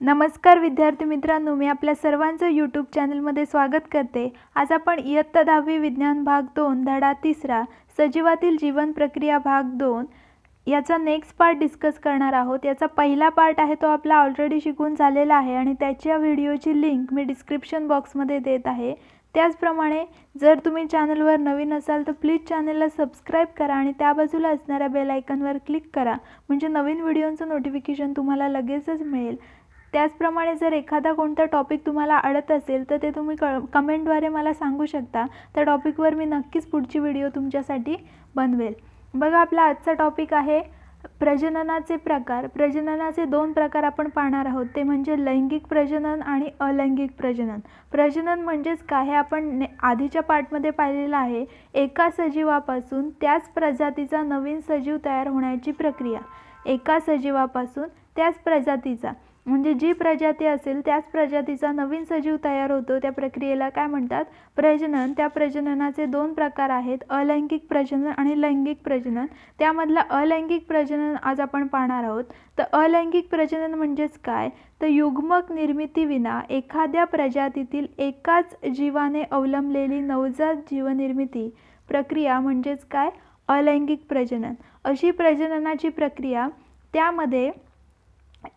नमस्कार विद्यार्थी मित्रांनो मी आपल्या सर्वांचं यूट्यूब चॅनलमध्ये स्वागत करते. आज आपण इयत्ता दहावी विज्ञान भाग दोन धडा तिसरा सजीवातील जीवन प्रक्रिया भाग दोन याचा नेक्स्ट पार्ट डिस्कस करणार आहोत. याचा पहिला पार्ट आहे तो आपला ऑलरेडी शिकून झालेला आहे आणि त्याच्या व्हिडिओची लिंक मी डिस्क्रिप्शन बॉक्समध्ये देत आहे. त्याचप्रमाणे जर तुम्ही चॅनलवर नवीन असाल तर प्लीज चॅनलला सबस्क्राईब करा आणि त्या बाजूला असणाऱ्या बेल आयकनवर क्लिक करा. म्हणजे नवीन व्हिडिओचं नोटिफिकेशन तुम्हाला लगेचच मिळेल. त्याचप्रमाणे जर एखादा कोणता टॉपिक तुम्हाला अडत असेल तर ते तुम्ही क कमेंटद्वारे मला सांगू शकता. त्या टॉपिकवर मी नक्कीच पुढची व्हिडिओ तुमच्यासाठी बनवेल. बघा आपला आजचा टॉपिक आहे प्रजननाचे प्रकार. प्रजननाचे दोन प्रकार आपण पाहणार आहोत. ते म्हणजे लैंगिक प्रजनन आणि अलैंगिक प्रजनन. प्रजनन म्हणजेच काय हे आपण ने आधीच्या पार्टमध्ये पाहिलेलं आहे. एका सजीवापासून त्याच प्रजातीचा नवीन सजीव तयार होण्याची प्रक्रिया. एका सजीवापासून त्याच प्रजातीचा. म्हणजे जी प्रजाती असेल त्याच प्रजातीचा नवीन सजीव तयार होतो. त्या प्रक्रियेला काय म्हणतात? प्रजनन. त्या प्रजननाचे दोन प्रकार आहेत. अलैंगिक प्रजनन आणि लैंगिक प्रजनन. त्यामधलं अलैंगिक प्रजनन आज आपण पाहणार आहोत. तर अलैंगिक प्रजनन म्हणजेच काय? तर युग्मक निर्मितीविना एखाद्या प्रजातीतील एकाच जीवाने अवलंबलेली नवजात जीवनिर्मिती प्रक्रिया म्हणजेच काय? अलैंगिक प्रजनन. अशी प्रजननाची प्रक्रिया त्यामध्ये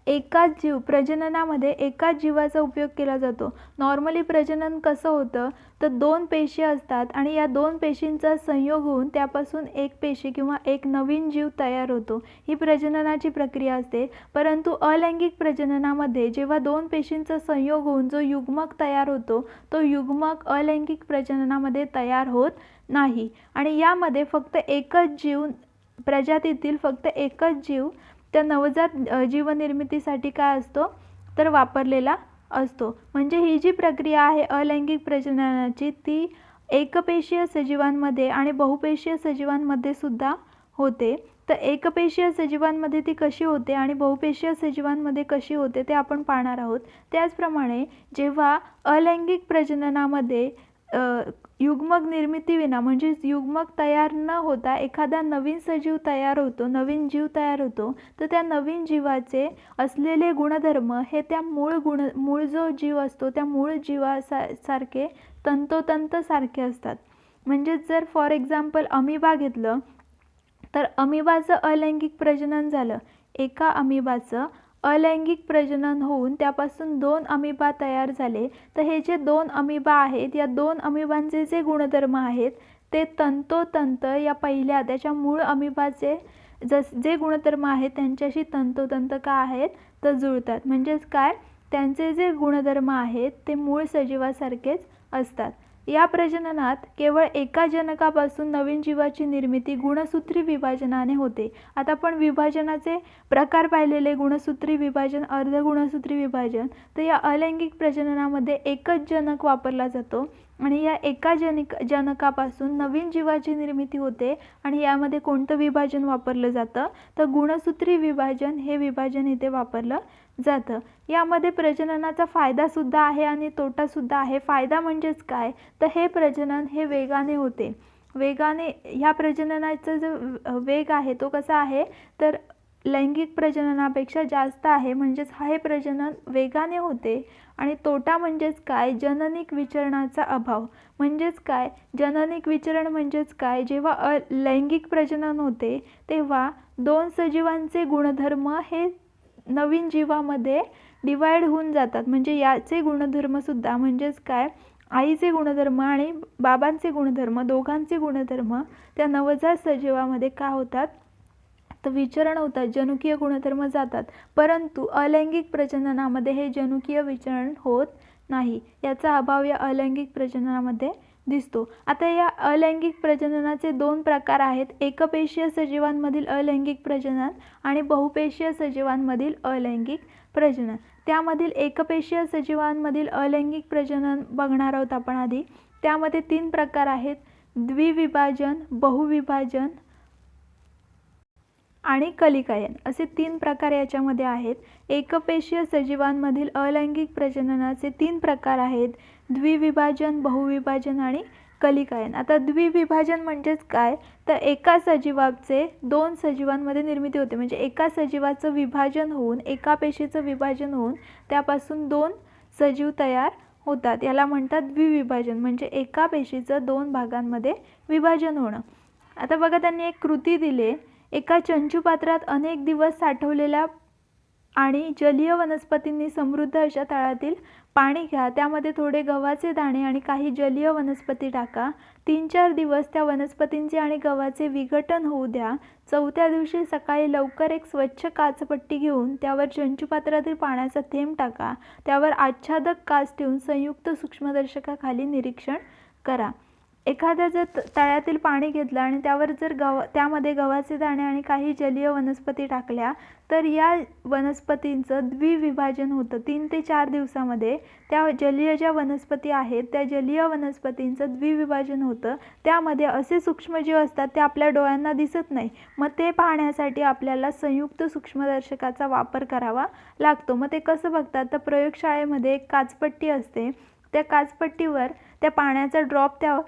एकाच जीव प्रजननामध्ये एकाच जीवाचा उपयोग केला जातो. नॉर्मली प्रजनन कसं होतं? तर दोन पेशी असतात आणि या दोन पेशींचा संयोग होऊन त्यापासून एक पेशी किंवा एक नवीन जीव तयार होतो. ही प्रजननाची प्रक्रिया असते. परंतु अलैंगिक प्रजननामध्ये जेव्हा दोन पेशींचा संयोग होऊन जो युग्मक तयार होतो तो युग्मक अलैंगिक प्रजननामध्ये तयार होत नाही. आणि यामध्ये फक्त एकच जीव प्रजातीतील फक्त एकच जीव त्या नवजात जीवनिर्मितीसाठी काय असतो? तर वापरलेला असतो. म्हणजे ही जी प्रक्रिया आहे अलैंगिक प्रजननाची ती एकपेशीय सजीवांमध्ये आणि बहुपेशीय सजीवांमध्ये सुद्धा होते. तर एकपेशीय सजीवांमध्ये ती कशी होते आणि बहुपेशीय सजीवांमध्ये कशी होते ते आपण पाहणार आहोत. त्याचप्रमाणे जेव्हा अलैंगिक प्रजननामध्ये युग्मक निर्मितीविना म्हणजेच युग्मक तयार न होता एखादा नवीन सजीव तयार होतो नवीन जीव तयार होतो तर त्या नवीन जीवाचे असलेले गुणधर्म हे त्या मूळ गुण मूळ जो जीव असतो त्या मूळ जीवासा सारखे तंतोतंत सारखे असतात. म्हणजेच जर फॉर एक्झाम्पल अमिबा घेतलं तर अमिबाचं अलैंगिक प्रजनन झालं. एका अमिबाचं अलैंगिक प्रजनन होऊन त्यापासून दोन अमिबा तयार झाले. तर हे जे दोन अमिबा आहेत या दोन अमिबांचे जे गुणधर्म आहेत ते तंतोतंत या पहिल्या त्याच्या मूळ अमिबाचे जस जे गुणधर्म आहेत त्यांच्याशी तंतोतंत का आहेत तर जुळतात. म्हणजेच काय? त्यांचे जे गुणधर्म आहेत ते मूळ सजीवासारखेच असतात. या प्रजननात केवळ एका जनकापासून नवीन जीवाची निर्मिती गुणसूत्री विभाजनाने होते. आता आपण विभाजनाचे प्रकार पाहिलेले गुणसूत्री विभाजन अर्ध गुणसूत्री विभाजन तर या अलैंगिक प्रजननामध्ये एकच जनक वापरला जातो. आणि या एका जनिक जनकापासून नवीन जीवाची निर्मिती होते आणि यामध्ये कोणतं विभाजन वापरलं जातं? तर गुणसूत्री विभाजन हे विभाजन इथे वापरलं जातं. यामध्ये प्रजननाचा फायदासुद्धा आहे आणि तोटासुद्धा आहे. फायदा म्हणजेच काय? तर हे प्रजनन हे वेगाने होते. वेगाने ह्या प्रजननाचा जो वेग आहे तो कसा आहे? तर लैंगिक प्रजननापेक्षा जास्त आहे. म्हणजेच हा हे प्रजनन वेगाने होते. आणि तोटा म्हणजेच काय? जननिक विचरणाचा अभाव. म्हणजेच काय? जननिक विचरण म्हणजेच काय? जेव्हा अ लैंगिक प्रजनन होते तेव्हा दोन सजीवांचे गुणधर्म हे नवीन जीवामध्ये डिवाईड होऊन जातात. म्हणजे याचे गुणधर्मसुद्धा म्हणजेच काय? आईचे गुणधर्म आणि बाबांचे गुणधर्म दोघांचे गुणधर्म त्या नवजात सजीवामध्ये का होतात? तर विचरण होतात जनुकीय गुणधर्म जातात. परंतु अलैंगिक प्रजननामध्ये हे जनुकीय विचरण होत नाही. याचा अभाव या अलैंगिक प्रजननामध्ये दिसतो. आता या अलैंगिक प्रजननाचे दोन प्रकार आहेत. एकपेशीय सजीवांमधील अलैंगिक प्रजनन आणि बहुपेशीय सजीवांमधील अलैंगिक प्रजनन. त्यामधील एकपेशीय सजीवांमधील अलैंगिक प्रजनन बघणार आहोत आपण आधी. त्यामध्ये तीन प्रकार आहेत. द्विविभाजन बहुविभाजन आणि कलिकायन असे तीन प्रकार याच्यामध्ये आहेत. एकपेशीय सजीवांमधील अलैंगिक प्रजननाचे तीन प्रकार आहेत. द्विविभाजन बहुविभाजन आणि कलिकायन. आता द्विविभाजन म्हणजेच काय? तर एका सजीवाचे दोन सजीवांमध्ये निर्मिती होते. म्हणजे एका सजीवाचं विभाजन होऊन एका पेशीचं विभाजन होऊन त्यापासून दोन सजीव तयार होतात. याला म्हणतात द्विविभाजन. म्हणजे एका पेशीचं दोन भागांमध्ये विभाजन होणं. आता बघा त्यांनी एक कृती दिली. एका चंचुपात्रात अनेक दिवस साठवलेल्या आणि जलीय वनस्पतींनी समृद्ध अशा तळातील पाणी घ्या. त्यामध्ये थोडे गव्हाचे दाणे आणि काही जलीय वनस्पती टाका. तीन चार दिवस त्या वनस्पतींचे आणि गव्हाचे विघटन होऊ द्या. चौथ्या दिवशी सकाळी लवकर एक स्वच्छ काचपट्टी घेऊन त्यावर चंचुपात्रातील पाण्याचा थेंब टाका. त्यावर आच्छादक काच ठेवून संयुक्त सूक्ष्मदर्शकाखाली निरीक्षण करा. एखाद्या जर त- तळ्यातील पाणी घेतलं आणि त्यावर जर गव त्यामध्ये गव्हाचे दाणे आणि काही जलीय वनस्पती टाकल्या तर या वनस्पतींचं द्विविभाजन होतं. तीन ते चार दिवसामध्ये त्या जलीय ज्या वनस्पती आहेत त्या जलीय वनस्पतींचं द्विविभाजन होतं. त्यामध्ये असे सूक्ष्मजीव असतात ते आपल्या डोळ्यांना दिसत नाही. मग ते पाहण्यासाठी आपल्याला संयुक्त सूक्ष्मदर्शकाचा वापर करावा लागतो. मग ते कसं बघतात? तर प्रयोगशाळेमध्ये एक काचपट्टी असते. त्या काचपट्टीवर त्या पाण्याचा ड्रॉप त्या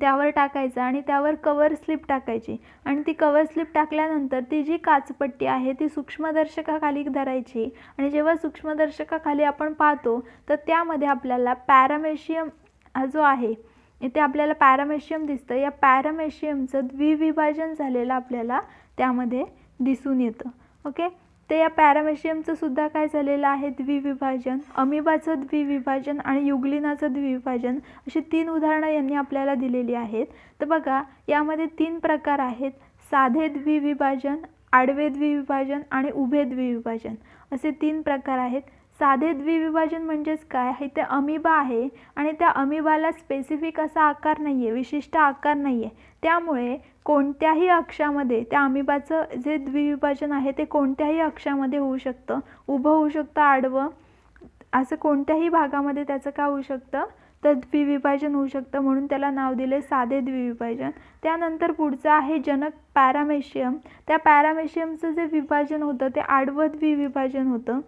त्यावर टाकायचं आणि त्यावर कवर स्लिप टाकायची. आणि ती कवर स्लिप टाकल्यानंतर ती जी काचपट्टी आहे ती सूक्ष्मदर्शकाखाली धरायची. आणि जेव्हा सूक्ष्मदर्शकाखाली आपण पाहतो तर त्यामध्ये आपल्याला पॅरामेशियम हा जो आहे इथे आपल्याला पॅरामेशियम दिसतं. या पॅरामेशियमचं द्विविभाजन झालेलं आपल्याला त्यामध्ये दिसून येतं. ओके? ते या पॅरामेशियमचं सुद्धा काय झालेलं आहे? द्विविभाजन. अमिबाचं द्विविभाजन आणि युग्लिनाचं द्विविभाजन अशी तीन उदाहरणं यांनी आपल्याला दिलेली आहेत. तर बघा यामध्ये तीन प्रकार आहेत. साधे द्विविभाजन आडवे द्विविभाजन आणि उभे द्विविभाजन. असे तीन प्रकार आहेत. साधे द्विविभाजन म्हणजेच काय? इथे अमिबा आहे आणि त्या अमिबाला स्पेसिफिक असा आकार नाही आहे विशिष्ट आकार नाही आहे त्यामुळे कोणत्याही अक्षामध्ये त्या अमिबाचं जे द्विविभाजन आहे ते कोणत्याही अक्षामध्ये होऊ शकतं. उभं होऊ शकतं आडवं. असं कोणत्याही भागामध्ये त्याचं का होऊ शकतं? तर द्विविभाजन होऊ शकतं म्हणून त्याला नाव दिले साधे द्विविभाजन. त्यानंतर पुढचं आहे जनक पॅरामेशियम. त्या पॅरामेशियमचं जे विभाजन होतं ते आडवं द्विविभाजन होतं.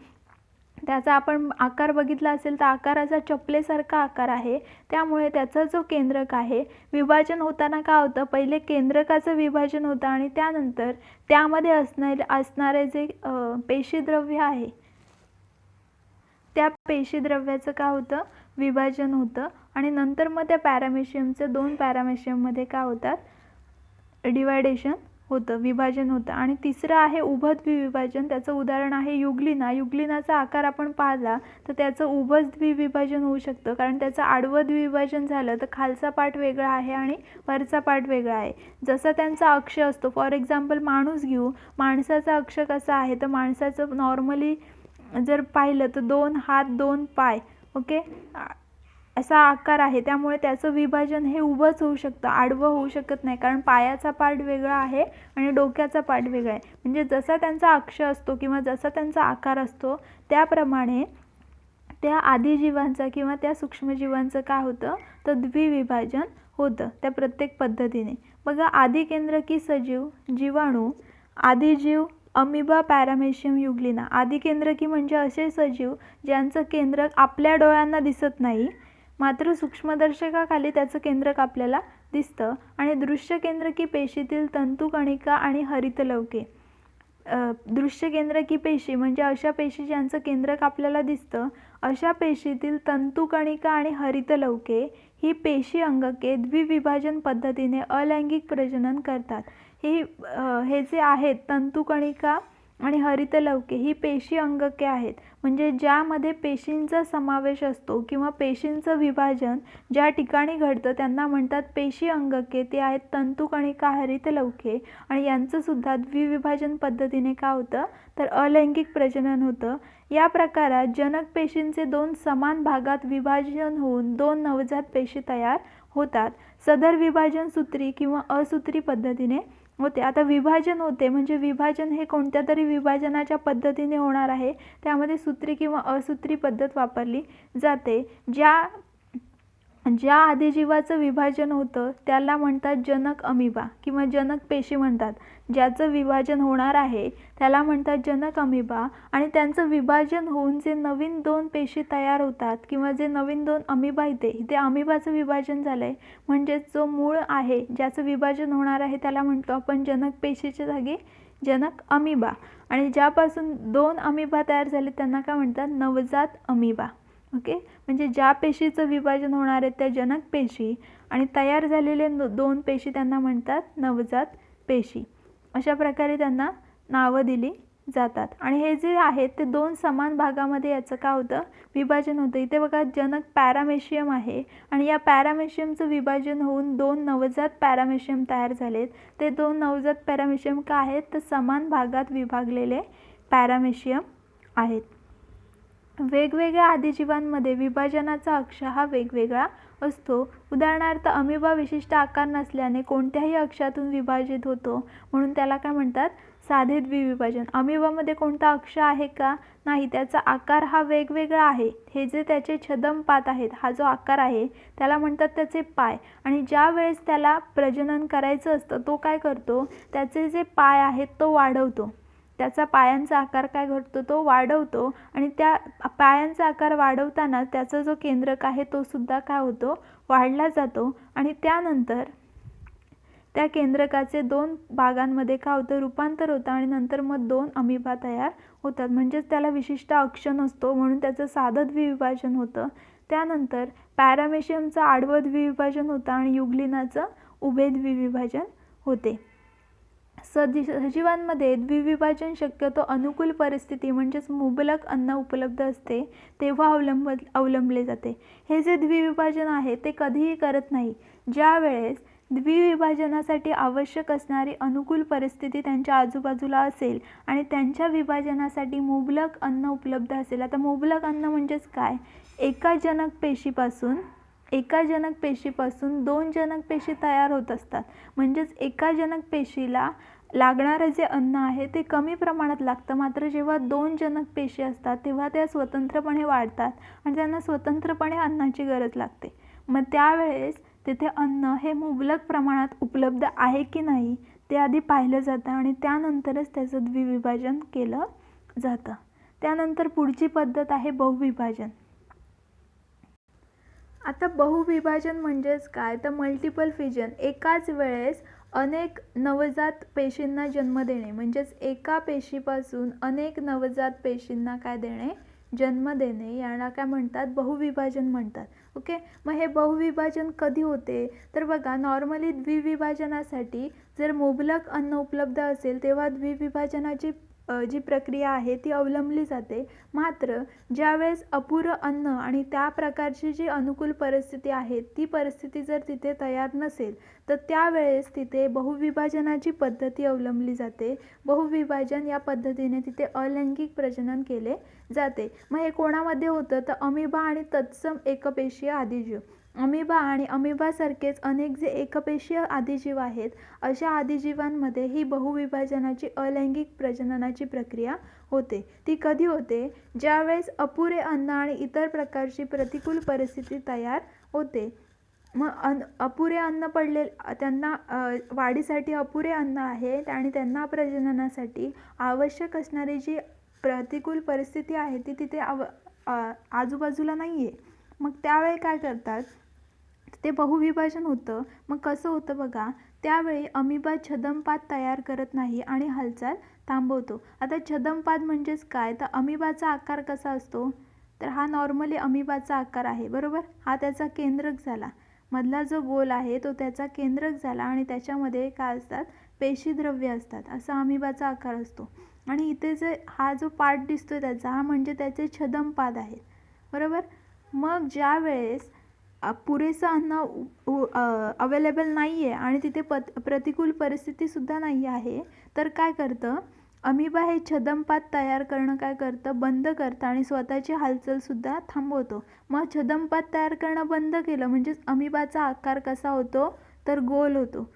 त्याचा आपण आकार बघितला असेल तर आकाराचा चपलेसारखा आकार आहे. त्यामुळे त्याचा जो केंद्रक आहे विभाजन होताना काय होतं? पहिले केंद्रकाचं विभाजन होतं आणि त्यानंतर त्यामध्ये असणारे असणारे जे पेशीद्रव्य आहे त्या पेशीद्रव्याचं काय होतं? विभाजन होतं. आणि नंतर मग त्या पॅरामेशियमचं दोन पॅरामेशियममध्ये काय होतात? डिवायडेशन होतं विभाजन होतं. आणि तिसरं आहे उभं द्विविभाजन त्याचं उदाहरण आहे युग्लिना. युग्लिनाचा आकार आपण पाहिला तर त्याचं उभं द्विविभाजन होऊ शकतं. कारण त्याचं आडवं द्विविभाजन झालं तर खालचा पार्ट वेगळा आहे आणि वरचा पार्ट वेगळा आहे. जसा त्यांचा अक्ष असतो. फॉर एक्झाम्पल माणूस घेऊ. माणसाचा अक्ष कसा आहे? तर माणसाचं नॉर्मली जर पाहिलं तर दोन हात दोन पाय. ओके असा आकार आहे. त्यामुळे त्याचं विभाजन हे उभंच होऊ शकतं आडवं होऊ शकत नाही. कारण पायाचा पार्ट वेगळा आहे आणि डोक्याचा पार्ट वेगळा आहे. म्हणजे जसा त्यांचा अक्ष असतो किंवा जसा त्यांचा आकार असतो त्याप्रमाणे त्या आदिजीवांचं किंवा त्या सूक्ष्मजीवांचं काय होतं? तर द्विविभाजन होतं त्या प्रत्येक पद्धतीने. बघा आदिकेंद्रकी सजीव जीवाणू आदिजीव अमिबा पॅरामेशियम युग्लिना. आदिकेंद्रकी म्हणजे असे सजीव ज्यांचं केंद्रक आपल्या डोळ्यांना दिसत नाही मात्र सूक्ष्मदर्शकाखाली त्याचं केंद्रक आपल्याला दिसतं. आणि दृश्य केंद्रकी पेशीतील तंतुकणिका आणि हरितलवके अ, दृश्य केंद्रकी पेशी म्हणजे अशा पेशी ज्यांचं केंद्रक आपल्याला दिसतं. अशा पेशीतील तंतुकणिका आणि हरितलवके ही पेशी अंगके द्विविभाजन पद्धतीने अलैंगिक प्रजनन करतात. ही हे जे आहेत तंतुकणिका आणि हरितलवके ही पेशी अंगके आहेत. म्हणजे ज्यामध्ये पेशींचा समावेश असतो किंवा पेशींचं विभाजन ज्या ठिकाणी घडतं त्यांना म्हणतात पेशी अंगके. ते आहेत तंतुकणिका हरितलवके आणि यांचंसुद्धा द्विविभाजन पद्धतीने का होतं? तर अलैंगिक प्रजनन होतं. या प्रकारात जनक पेशींचे दोन समान भागात विभाजन होऊन दोन नवजात पेशी तयार होतात. सदर विभाजन सूत्री किंवा असूत्री पद्धतीने होते. आता विभाजन होते. म्हणजे विभाजन हे कोणत्या तरी विभाजनाच्या पद्धतीने होणार आहे. त्यामध्ये सूत्री किंवा असूत्री पद्धत वापरली जाते. ज्या ज्या आदिजीवाचं विभाजन होतं त्याला म्हणतात जनक अमिबा किंवा जनक पेशी म्हणतात. ज्याचं विभाजन होणार आहे त्याला म्हणतात जनक अमिबा. आणि त्यांचं विभाजन होऊन जे नवीन दोन पेशी तयार होतात किंवा जे नवीन दोन अमिबा इथे इथे अमिबाचं विभाजन झालं आहे म्हणजेच जो मूळ आहे ज्याचं विभाजन होणार आहे त्याला म्हणतो आपण जनक पेशीच्या जागी जनक अमिबा. आणि ज्यापासून दोन अमिबा तयार झाले त्यांना काय म्हणतात? नवजात अमिबा. ओके? म्हणजे ज्या पेशीचं विभाजन होणार आहे त्या जनक पेशी आणि तयार झालेले दोन पेशी त्यांना म्हणतात नवजात पेशी. अशा प्रकारे त्यांना नावं दिली जातात. आणि हे जे आहेत ते दोन समान भागामध्ये याचं काय होतं? विभाजन होतं. इथे बघा जनक पॅरामेशियम आहे आणि या पॅरामेशियमचं विभाजन होऊन दोन नवजात पॅरामेशियम तयार झालेत. ते दोन नवजात पॅरामेशियम का आहेत? तर समान भागात विभागलेले पॅरामेशियम आहेत. वेगवेगळ्या आदिजीवांमध्ये विभाजनाचा अक्ष हा वेगवेगळा असतो. उदाहरणार्थ अमिबा विशिष्ट आकार नसल्याने कोणत्याही अक्षातून विभाजित होतो. म्हणून त्याला काय म्हणतात? साधे द्विविभाजन अमिबामध्ये कोणता अक्ष आहे का? नाही त्याचा आकार हा वेगवेगळा आहे. हे जे त्याचे छदमपात आहेत हा जो आकार आहे त्याला म्हणतात त्याचे पाय. आणि ज्या वेळेस त्याला प्रजनन करायचं असतं तो काय करतो? त्याचे जे पाय आहेत तो वाढवतो. त्याचा पायांचा आकार काय घडतो तो वाढवतो आणि त्या पायांचा आकार वाढवताना त्याचा जो केंद्रक आहे तो सुद्धा काय होतो? वाढला जातो. आणि त्यानंतर त्या केंद्रकाचे दोन भागांमध्ये काय होतं? रूपांतर होतं आणि नंतर मग दोन अमिबा तयार होतात. म्हणजेच त्याला विशिष्ट अक्ष नसतो म्हणून त्याचं साधं द्विविभाजन होतं. त्यानंतर पॅरामेशियमचं आडवं द्विविभाजन होतं आणि युग्लिनाचं उभे द्विविभाजन होते. सजी सजीवांमध्ये द्विविभाजन शक्यतो अनुकूल परिस्थिती म्हणजेच मुबलक अन्न उपलब्ध असते तेव्हा अवलंब अवलंबले जाते. हे जे द्विविभाजन आहे ते कधीही करत नाही. ज्या वेळेस द्विविभाजनासाठी आवश्यक असणारी अनुकूल परिस्थिती त्यांच्या आजूबाजूला असेल आणि त्यांच्या विभाजनासाठी मुबलक अन्न उपलब्ध असेल आता मुबलक अन्न म्हणजेच काय? एका जनक पेशीपासून एका जनक पेशीपासून दोन जनक पेशी तयार होत असतात. म्हणजेच एका जनक पेशीला लागणारं जे अन्न आहे ते कमी प्रमाणात लागतं. मात्र जेव्हा दोन जनक पेशी असतात तेव्हा त्या स्वतंत्रपणे वाढतात आणि त्यांना स्वतंत्रपणे अन्नाची गरज लागते. मग त्यावेळेस तिथे अन्न हे मुबलक प्रमाणात उपलब्ध आहे की नाही ते आधी पाहिलं जातं आणि त्यानंतरच त्याचं द्विविभाजन केलं जातं. त्यानंतर पुढची पद्धत आहे बहुविभाजन. आता बहुविभाजन म्हणजेच काय? तर मल्टिपल फिजन एकाच वेळेस अनेक नवजात पेशींना जन्म देणे म्हणजेच एका पेशीपासून अनेक नवजात पेशींना काय देणे? जन्म देणे. याला काय म्हणतात? बहुविभाजन म्हणतात. ओके? मग हे बहुविभाजन कधी होते? तर बघा नॉर्मली द्विविभाजनासाठी जर मुबलक अन्न उपलब्ध असेल तेव्हा द्विविभाजनाची जी प्रक्रिया आहे ती अवलंबली जाते. मात्र ज्यावेळेस अपुरं अन्न आणि त्या प्रकारची जी अनुकूल परिस्थिती आहे ती परिस्थिती जर तिथे तयार नसेल तर त्यावेळेस तिथे बहुविभाजनाची पद्धती अवलंबली जाते. बहुविभाजन या पद्धतीने तिथे अलैंगिक प्रजनन केले जाते. मग हे कोणामध्ये होतं? तर अमिबा आणि तत्सम एकपेशीय आदिजीव. अमिबा आणि अमिबासारखेच अनेक जे एकपेशीय आदिजीव आहेत अशा आदिजीवांमध्ये ही बहुविभाजनाची अलैंगिक प्रजननाची प्रक्रिया होते. ती कधी होते? ज्यावेळेस अपुरे अन्न आणि इतर प्रकारची प्रतिकूल परिस्थिती तयार होते. मग अन अपुरे अन्न पडले त्यांना वाढीसाठी अपुरे अन्न आहे आणि त्यांना प्रजननासाठी आवश्यक असणारी जी प्रतिकूल परिस्थिती आहे ती तिथे आव आजूबाजूला नाही आहे मग त्यावेळी काय करतात? ते बहुविभाजन होतं. मग कसं होतं बघा त्यावेळी अमिबा छदमपाद तयार करत नाही आणि हालचाल थांबवतो. आता छदमपाद म्हणजेच काय? तर अमिबाचा आकार कसा असतो? तर हा नॉर्मली अमिबाचा आकार आहे बरोबर? हा त्याचा केंद्रक झाला. मधला जो गोल आहे तो त्याचा केंद्रक झाला आणि त्याच्यामध्ये काय असतात? पेशीद्रव्य असतात. असा अमिबाचा आकार असतो. आणि इथे जे हा जो पार्ट दिसतो त्याचा हा म्हणजे त्याचे छदमपाद आहेत. बरोबर? मग ज्या वेळेस पुरेसं अन्न अवेलेबल नाही आहे आणि तिथे पत प्रतिकूल परिस्थितीसुद्धा नाही आहे तर काय करतं? अमिबा हे छदमपात तयार करणं काय करतं? बंद करतं आणि स्वतःची हालचालसुद्धा थांबवतो. मग छदमपात तयार करणं बंद केलं म्हणजेच अमिबाचा आकार कसा होतो? तर गोल होतो.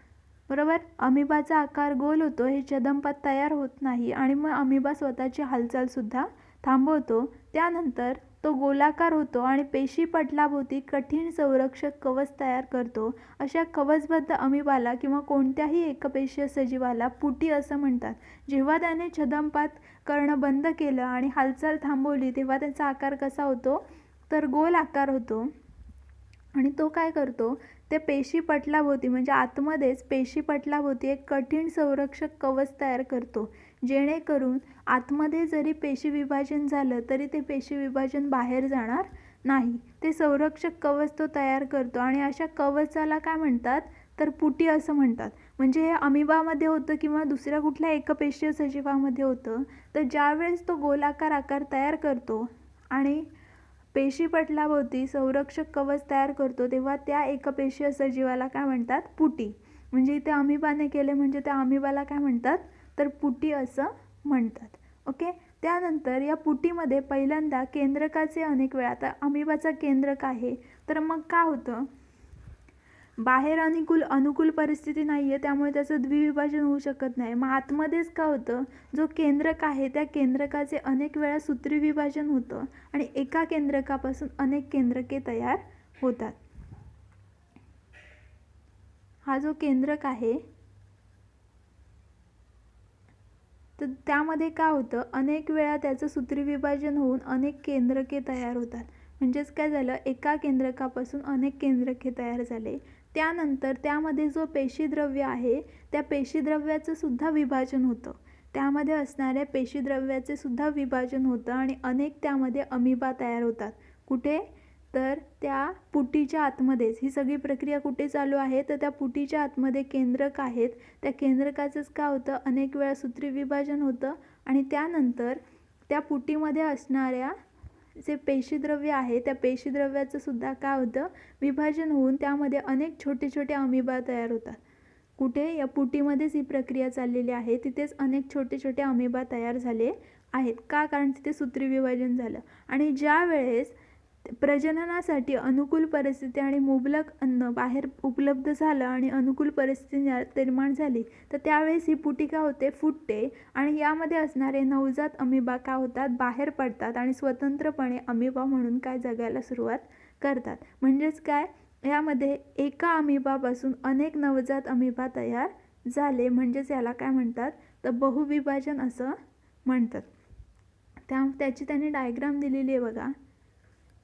बरोबर? अमिबाचा आकार गोल होतो हे छदमपात तयार होत नाही आणि मग अमिबा स्वतःची हालचालसुद्धा थांबवतो. त्यानंतर तो गोलाकार होतो आणि पेशी पटलाभोवती कठीण संरक्षक कवच तयार करतो. अशा कवचबद्ध अमिबाला किंवा कोणत्याही एकपेशीय सजीवाला पुटी असं म्हणतात. जेव्हा त्याने छदमपात करणं बंद केलं आणि हालचाल थांबवली तेव्हा त्याचा आकार कसा होतो? तर गोल आकार होतो. आणि तो काय करतो? ते पेशी पटलाभोवती म्हणजे आतमध्येच पेशी पटलाभोवती एक कठीण संरक्षक कवच तयार करतो. जेणेकरून आतमध्ये जरी पेशी विभाजन झालं तरी ते पेशी विभाजन बाहेर जाणार नाही. ते संरक्षक कवच तो तयार करतो आणि अशा कवचाला काय म्हणतात? तर पुटी असं म्हणतात. म्हणजे हे अमिबामध्ये होतं किंवा दुसऱ्या कुठल्या एकपेशीय सजीवामध्ये होतं तर ज्यावेळेस तो गोलाकार आकार तयार करतो आणि पेशीपटलाभोवती संरक्षक कवच तयार करतो तेव्हा त्या एकपेशीय सजीवाला काय म्हणतात? पुटी. म्हणजे इथे अमिबाने केले म्हणजे त्या अमिबाला काय म्हणतात? तर पुटी असं म्हणतात. ओके? त्यानंतर या पुटीमध्ये पहिल्यांदा केंद्रकाचे अनेक वेळा आता अमिबाचा केंद्रक आहे तर मग काय होतं? बाहेर अनुकूल अनुकूल परिस्थिती नाही आहे त्यामुळे त्याचं द्विविभाजन होऊ शकत नाही. मग आतमध्येच का होतं? जो केंद्रक आहे त्या केंद्रकाचे अनेक वेळा सूत्री विभाजन होतं आणि एका केंद्रकापासून अनेक केंद्रके तयार होतात. हा जो केंद्रक आहे तर त्यामध्ये काय होतं? अनेक वेळा त्याचं सूत्री विभाजन होऊन अनेक केंद्रके तयार होतात. म्हणजेच काय झालं? एका केंद्रकापासून अनेक केंद्रके तयार झाले. त्यानंतर त्यामध्ये जो पेशीद्रव्य आहे त्या पेशीद्रव्याचं सुद्धा विभाजन होतं. त्यामध्ये असणाऱ्या पेशीद्रव्याचे सुद्धा विभाजन होतं आणि अनेक त्यामध्ये अमिबा तयार होतात. कुठे? तर त्या पुटीच्या आतमध्येच ही सगळी प्रक्रिया कुठे चालू आहे? तर त्या पुटीच्या आतमध्ये केंद्रक आहेत. त्या केंद्रकाचंच काय होतं? अनेक वेळा सूत्री विभाजन होतं. आणि त्यानंतर त्या पुटीमध्ये असणाऱ्या जे पेशीद्रव्य आहे त्या पेशीद्रव्याचं सुद्धा काय होतं? विभाजन होऊन त्यामध्ये अनेक छोटे छोटे अमिबा तयार होतात. कुठे? या पुटीमध्येच ही प्रक्रिया चाललेली आहे. तिथेच अनेक छोटे छोटे अमिबा तयार झाले आहेत. का? कारण तिथे सूत्री विभाजन झालं. आणि ज्या वेळेस प्रजननासाठी अनुकूल परिस्थिती आणि मुबलक अन्न बाहेर उपलब्ध झालं आणि अनुकूल परिस्थिती निर्माण झाली तर त्यावेळेस ही पुटिका होते फुटते आणि यामध्ये असणारे नवजात अमिबा काय होतात बाहेर पडतात आणि स्वतंत्रपणे अमिबा म्हणून काय जगायला सुरुवात करतात. म्हणजेच काय? यामध्ये एका अमिबापासून अनेक नवजात अमिबा तयार झाले. म्हणजेच याला काय म्हणतात? तर बहुविभाजन असं म्हणतात. त्या त्याची त्यांनी डायग्राम दिलेली आहे बघा.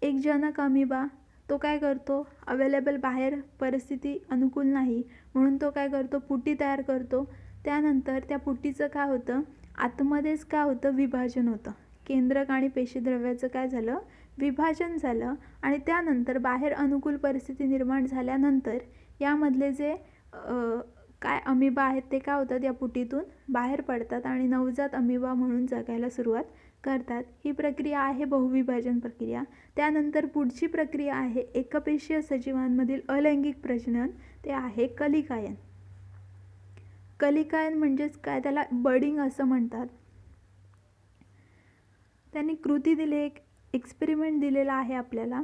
एक जनक अमिबा तो काय करतो? अवेलेबल बाहेर परिस्थिती अनुकूल नाही. म्हणून तो काय करतो? पुटी तयार करतो. त्यानंतर त्या पुटीचं काय होतं? आतमध्येच काय होतं? विभाजन होतं. केंद्रक आणि पेशीद्रव्याचं काय झालं? विभाजन झालं. आणि त्यानंतर बाहेर अनुकूल परिस्थिती निर्माण झाल्यानंतर यामधले जे काय अमिबा आहेत ते काय होतात? या पुटीतून बाहेर पडतात आणि नवजात अमिबा म्हणून जगायला सुरुवात करतात. ही प्रक्रिया आहे बहुविभाजन प्रक्रिया. त्यानंतर पुढची प्रक्रिया आहे एकपेशीय सजीवांमधील अलैंगिक प्रजनन. ते आहे कलिकायन. कलिकायन म्हणजेच काय? त्याला बडिंग असं म्हणतात. त्यांनी कृती दिली एक एक्सपेरिमेंट दिलेला आहे आपल्याला.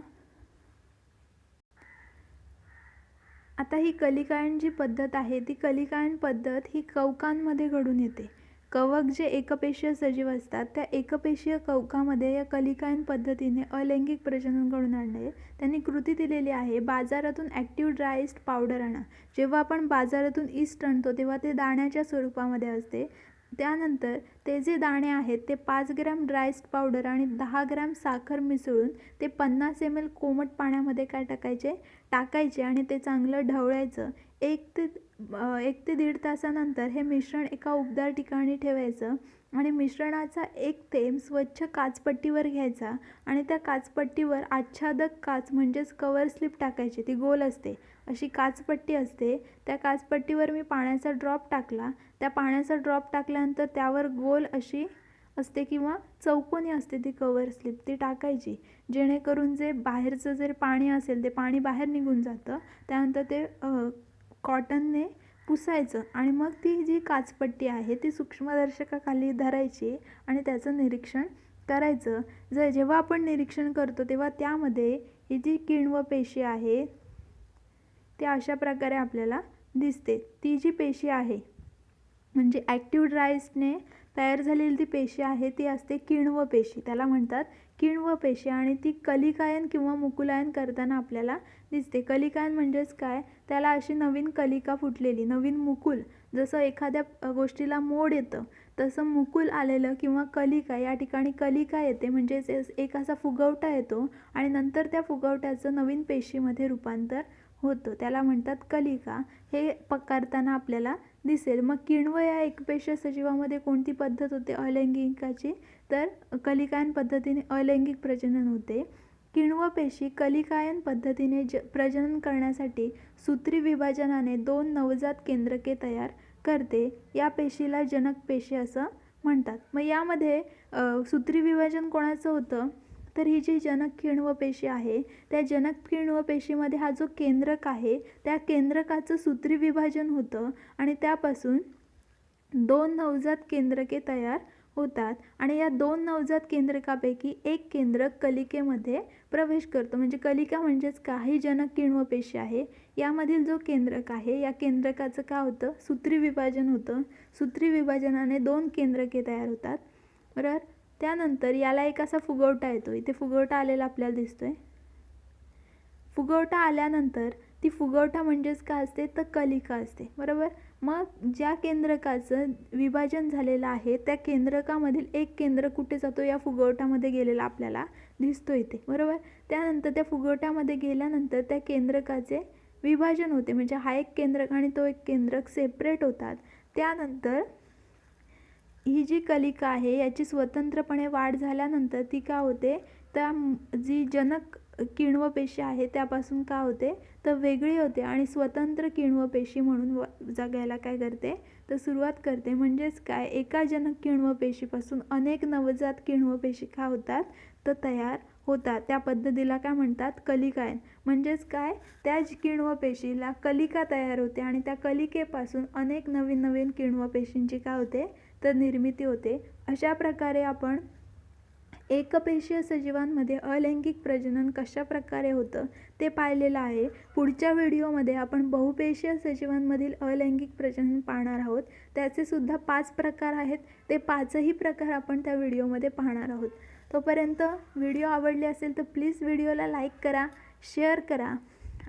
आता ही कलिकायन जी पद्धत आहे ती कलिकायन पद्धत ही कवकांमध्ये घडून येते. कवक जे एकपेशीय सजीव असतात त्या एकपेशीय कवकामध्ये या कलिकायन पद्धतीने अलैंगिक प्रजनन घडून आणणे. त्यांनी कृती दिलेली आहे बाजारातून ॲक्टिव्ह ड्राय इस्ट पावडर आणा. जेव्हा आपण बाजारातून ईस्ट आणतो तेव्हा ते दाण्याच्या स्वरूपामध्ये असते. त्यानंतर ते जे दाणे आहेत ते पाच ग्रॅम ड्रायस्ट पावडर आणि दहा ग्रॅम साखर मिसळून ते पन्नास एम एल कोमट पाण्यामध्ये काय टाकायचे? टाकायचे आणि ते चांगलं ढवळायचं. एक ते एक ते दीड तासानंतर हे मिश्रण एका उबदार ठिकाणी ठेवायचं आणि मिश्रणाचा एक थेंब स्वच्छ काचपट्टीवर घ्यायचा आणि त्या काचपट्टीवर आच्छादक काच म्हणजेच कवर स्लिप टाकायची ती गोल असते. अशी काचपट्टी असते. त्या काचपट्टीवर मी पाण्याचा ड्रॉप टाकला. त्या पाण्याचा ड्रॉप टाकल्यानंतर त्यावर गोल अशी असते किंवा चौकोनी असते ती कवर स्लिप ती टाकायची. जेणेकरून जे बाहेरचं जर पाणी असेल ते पाणी बाहेर निघून जातं. त्यानंतर ते कॉटनने पुसायचं आणि मग ती जी काचपट्टी आहे ती सूक्ष्मदर्शकाखाली धरायची आणि त्याचं निरीक्षण करायचं. जर जेव्हा आपण निरीक्षण करतो तेव्हा त्यामध्ये ही जी किण्व पेशी आहे ते अशा प्रकारे आपल्याला दिसते. ती जी पेशी आहे म्हणजे ॲक्टिव्ह ड्रायसने तयार झालेली ती पेशी आहे ती असते किण्व पेशी. त्याला म्हणतात किण्व पेशी. आणि ती कलिकायन किंवा मुकुलायन करताना आपल्याला दिसते. कलिकायन म्हणजेच काय? त्याला अशी नवीन कलिका फुटलेली नवीन मुकुल. जसं एखाद्या गोष्टीला मोड येतं तसं मुकुल आलेलं किंवा कलिका या ठिकाणी कलिका येते. म्हणजेच एक असा फुगवटा येतो आणि नंतर त्या फुगवट्याचं नवीन पेशीमध्ये रूपांतर होतं. त्याला म्हणतात कलिका. हे पकारताना आपल्याला दिसेल. मग किण्व या एकपेशीय सजीवामध्ये कोणती पद्धत होते? अलैंगिकाची? तर कलिकायन पद्धतीने अलैंगिक प्रजनन होते. किण्व पेशी कलिकायन पद्धतीने ज प्रजनन करण्यासाठी सूत्री विभाजनाने दोन नवजात केंद्रके तयार करते. या पेशीला जनक पेशी असं म्हणतात. मग यामध्ये सूत्री विभाजन कोणाचं होतं? तर ही जी जनक किण्व पेशी आहे त्या जनक किण्व पेशीमध्ये हा जो केंद्रक आहे त्या केंद्रकाचं सूत्री विभाजन होतं आणि त्यापासून दोन नवजात केंद्रके तयार होतात आणि या दोन नवजात केंद्रकापैकी एक केंद्रक कलिकेमध्ये प्रवेश करतो. म्हणजे कलिका म्हणजेच काही जनक किण्व पेशी आहे यामधील जो केंद्रक आहे या केंद्रकाचं काय होतं? सूत्री विभाजन होतं. सूत्री विभाजनाने दोन केंद्रके तयार होतात. बरोबर त्यानंतर याला एक असा फुगवटा येतो. इथे फुगवटा आलेला आपल्याला दिसतो आहे फुगवटा आल्यानंतर ती फुगवटा म्हणजेच काय असते? तर कलिका असते. बरोबर? मग ज्या केंद्रकाचं विभाजन झालेलं आहे त्या केंद्रकामधील एक केंद्र कुठे जातो? या फुगवटामध्ये गेलेला आपल्याला दिसतो इथे. बरोबर? त्यानंतर त्या फुगवट्यामध्ये गेल्यानंतर त्या केंद्रकाचे विभाजन होते. म्हणजे हा एक केंद्रक आणि तो एक केंद्रक सेपरेट होतात. त्यानंतर ही जी कलिका आहे याची स्वतंत्रपणे वाढ झाल्यानंतर ती का होते? त्या जी जनक किण्व पेशी आहे त्यापासून का होते? तर वेगळी होते आणि स्वतंत्र किण्व पेशी म्हणून व जगायला काय करते? तर सुरुवात करते. म्हणजेच काय? एका जनक किण्व पेशीपासून अनेक नवजात किण्व पेशी होतात? तर तयार होतात. त्या पद्धतीला काय म्हणतात? कलिकायन म्हणजेच काय? त्या किण्व पेशीला कलिका तयार होते आणि त्या कलिकेपासून अनेक नवीन नवीन किण्व पेशींची काय होते? तर निर्मिती होते. अशा प्रकारे आपण एकपेशीय सजीवांमध्ये अलैंगिक प्रजनन कशा प्रकारे होतं ते पाहिलेलं आहे. पुढच्या व्हिडिओमध्ये आपण बहुपेशीय सजीवांमधील अलैंगिक प्रजनन पाहणार आहोत. त्याचे सुद्धा पाच प्रकार आहेत. ते पाचही प्रकार आपण त्या व्हिडिओमध्ये पाहणार आहोत. तोपर्यंत व्हिडिओ आवडली असेल तर प्लीज व्हिडिओला लाईक करा शेअर करा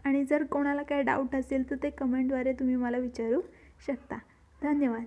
आणि जर कोणाला काही डाऊट असेल तर ते कमेंटद्वारे तुम्ही मला विचारू शकता. धन्यवाद.